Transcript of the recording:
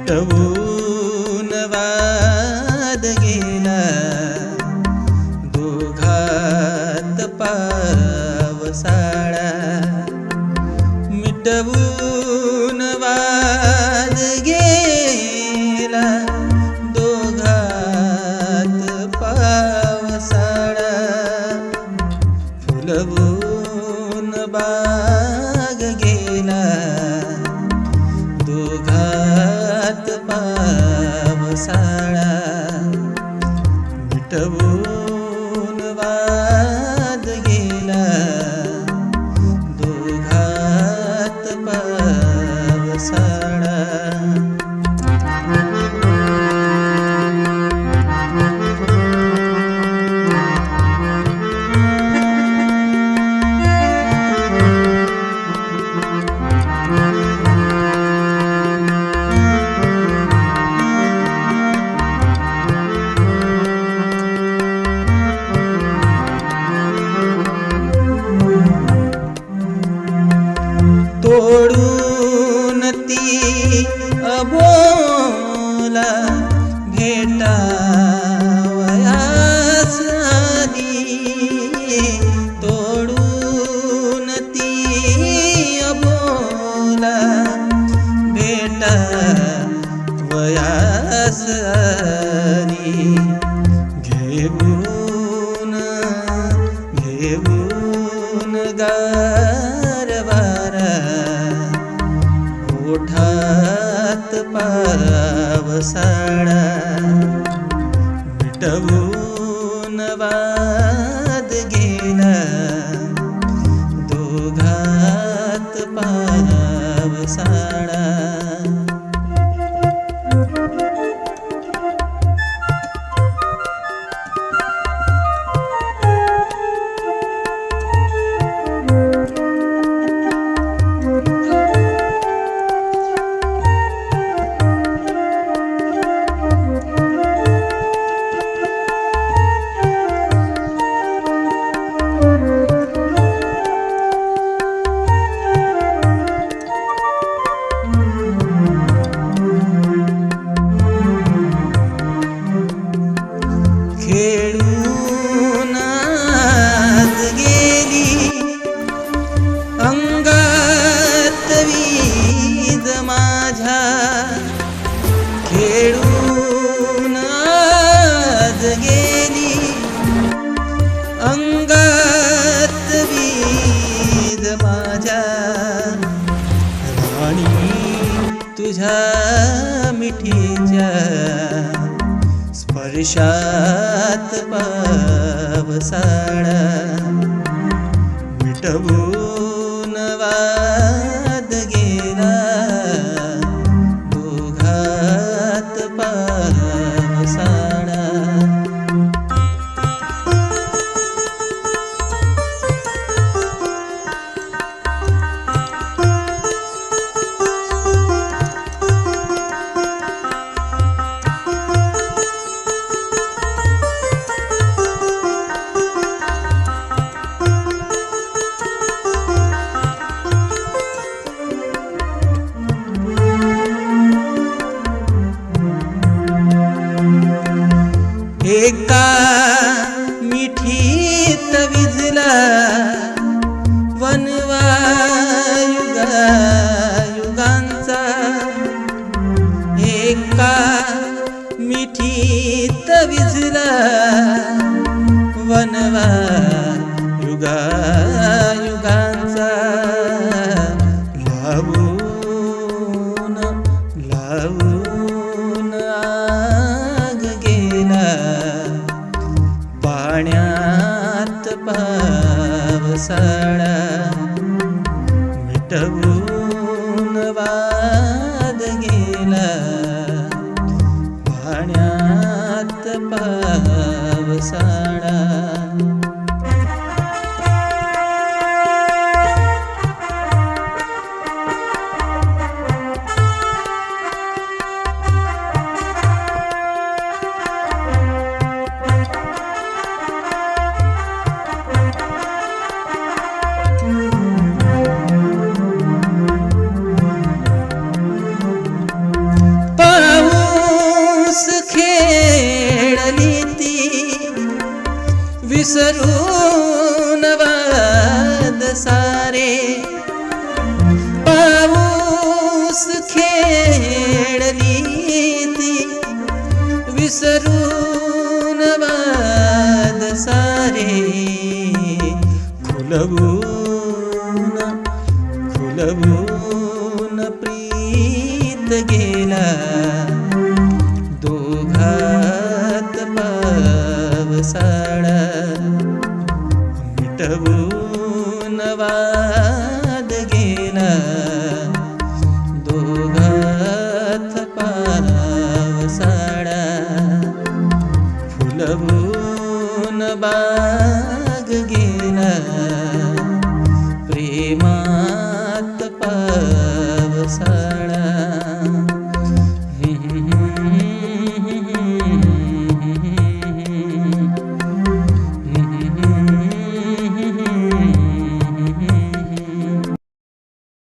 मिटवून वाद गेला दोघात पावसाळा मिटवून वाद गेला दोघात पावसाळा फुलवून बा मिटवून वाद वाद गेला दोघात पावसाळा माझ्या राणी तुझ्या मिठीच्या स्पर्शात पावसाळा मिटवून वा एका मिठीत विजला वनवा युगा युगांचा एका मिठीत विजला वनवा युगा आसण मिटवून वा विसरून वाद सारे। पाऊस खेळली ती विसरून वाद सारे। खुलवून खुलवून प्रीत गेला। आठवून वाद गेला दोघात पावसाळा फुलवून बा